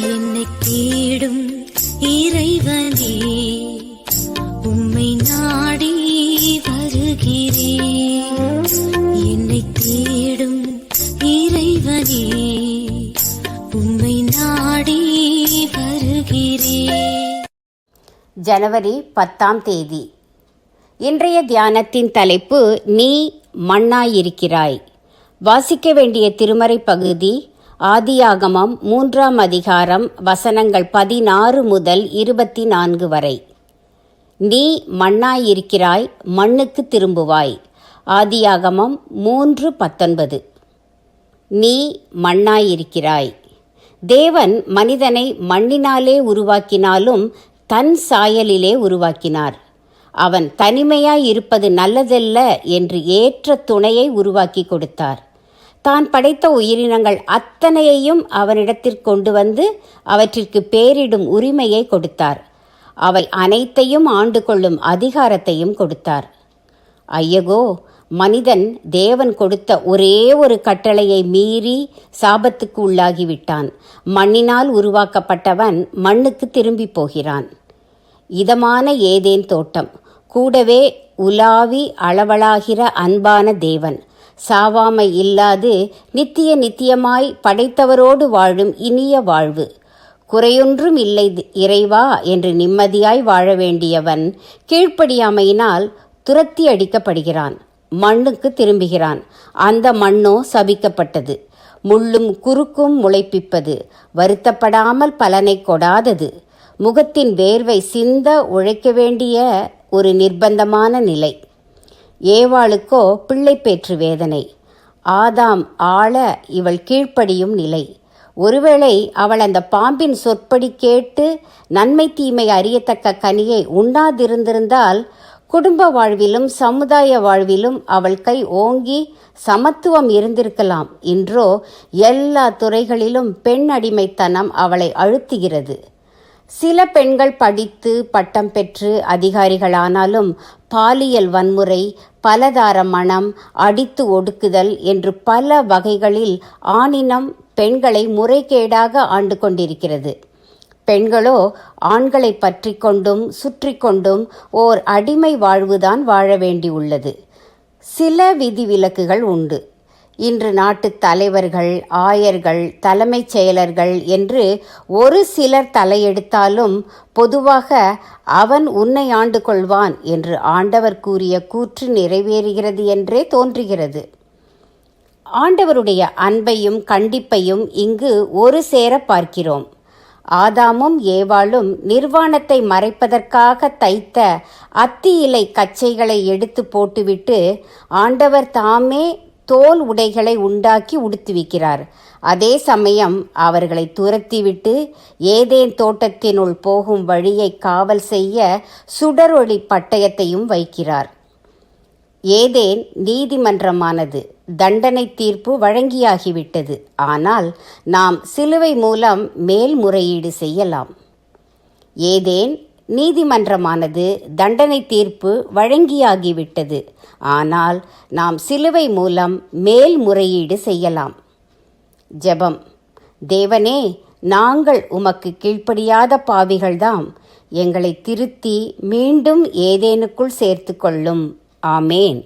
என்னை கேடும் இறைவனே உம்மை நாடி வருகிறேன். என்னை தேடும் இறைவனே உம்மை நாடி வருகிறேன். ஜனவரி பத்தாம் தேதி. இன்றைய தியானத்தின் தலைப்பு நீ மண்ணாயிருக்கிறாய். வாசிக்க வேண்டிய திருமறை பகுதி ஆதியாகமம் மூன்றாம் அதிகாரம் வசனங்கள் பதினாறு முதல் இருபத்தி நான்கு வரை. நீ மண்ணாயிருக்கிறாய் மண்ணுக்கு திரும்புவாய். ஆதியாகமம் மூன்று பத்தொன்பது. நீ மண்ணாயிருக்கிறாய். தேவன் மனிதனை மண்ணினாலே உருவாக்கினாலும் தன் சாயலிலே உருவாக்கினார். அவன் தனிமையாய் இருப்பது நல்லதல்ல என்று ஏற்ற துணையை உருவாக்கி கொடுத்தார். தான் படைத்த உயிரினங்கள் அத்தனையையும் அவனிடத்திற்கு கொண்டு வந்து அவற்றிற்கு பேரிடும் உரிமையை கொடுத்தார். அவை அனைத்தையும் ஆண்டு கொள்ளும் அதிகாரத்தையும் கொடுத்தார். ஐயகோ மனிதன் தேவன் கொடுத்த ஒரே ஒரு கட்டளையை மீறி சாபத்துக்கு உள்ளாகிவிட்டான். மண்ணினால் உருவாக்கப்பட்டவன் மண்ணுக்கு திரும்பி போகிறான். இதமான ஏதேன் தோட்டம் கூடவே உலாவி அளவளாகிற அன்பான தேவன் சாவாமை இல்லாது நித்திய நித்தியமாய் படைத்தவரோடு வாழும் இனிய வாழ்வு. குறையொன்றும் இல்லை இறைவா என்று நிம்மதியாய் வாழ வேண்டியவன் கீழ்ப்படியாமையினால் துரத்தி அடிக்கப்படுகிறான் மண்ணுக்கு திரும்புகிறான். அந்த மண்ணோ சபிக்கப்பட்டது. முள்ளும் குறுக்கும் முளைப்பிப்பது. வருத்தப்படாமல் பலனை கொடாதது. முகத்தின் வேர்வை சிந்த உழைக்க வேண்டிய ஒரு நிர்பந்தமான நிலை. ஏவாளுக்கோ பிள்ளைப்பேற்று வேதனை. ஆதாம் ஆள இவள் கீழ்ப்படியும் நிலை. ஒருவேளை அவள் அந்த பாம்பின் சொற்படி கேட்டு நன்மை தீமை அறியத்தக்க கனியை உண்ணாதிருந்திருந்தால் குடும்ப வாழ்விலும் சமுதாய வாழ்விலும் அவள் கை ஓங்கி சமத்துவம் இருந்திருக்கலாம் இன்றோ எல்லா துறைகளிலும் பெண் அடிமைத்தனம் அவளை அழுத்துகிறது. சில பெண்கள் படித்து பட்டம் பெற்று அதிகாரிகளானாலும் பாலியல் வன்முறை பலதார மனம் அடித்து ஒடுக்குதல் என்று பல வகைகளில் ஆணினம் பெண்களை முறைகேடாக ஆண்டு கொண்டிருக்கிறது. பெண்களோ ஆண்களை பற்றி கொண்டும் சுற்றி கொண்டும் ஓர் அடிமை வாழ்வுதான் வாழ வேண்டியுள்ளது. சில விதிவிலக்குகள் உண்டு. இன்று நாட்டு தலைவர்கள் ஆயர்கள் தலைமைச் செயலர்கள் என்று ஒரு சிலர் தலையெடுத்தாலும் பொதுவாக அவன் உன்னை ஆண்டு கொள்வான் என்று ஆண்டவர் கூறிய கூற்று நிறைவேறுகிறது என்றே தோன்றுகிறது. ஆண்டவருடைய அன்பையும் கண்டிப்பையும் இங்கு ஒரு சேர பார்க்கிறோம். ஆதாமும் ஏவாளும் நிர்வாணத்தை மறைப்பதற்காக தைத்த அத்தி இலை கச்சைகளை எடுத்து போட்டுவிட்டு ஆண்டவர் தாமே தோல் உடைகளை உண்டாக்கி உடுத்துவிக்கிறார். அதே சமயம் அவர்களை துரத்திவிட்டு ஏதேன் தோட்டத்தினுள் போகும் வழியை காவல் செய்ய சுடரொளி பட்டயத்தையும் வைக்கிறார். ஏதேன் நீதிமன்றமானது தண்டனை தீர்ப்பு வழங்கியாகிவிட்டது. ஆனால் நாம் சிலுவை மூலம் மேல்முறையீடு செய்யலாம். ஏதேன் நீதிமன்றமானது தண்டனை தீர்ப்பு வழங்கியாகிவிட்டது. ஆனால் நாம் சிலுவை மூலம் மேல்முறையீடு செய்யலாம். ஜெபம். தேவனே நாங்கள் உமக்கு கீழ்ப்படியாத பாவிகள்தாம். எங்களை திருத்தி மீண்டும் ஏதேனுக்குள் சேர்த்து கொள்ளும் ஆமேன்.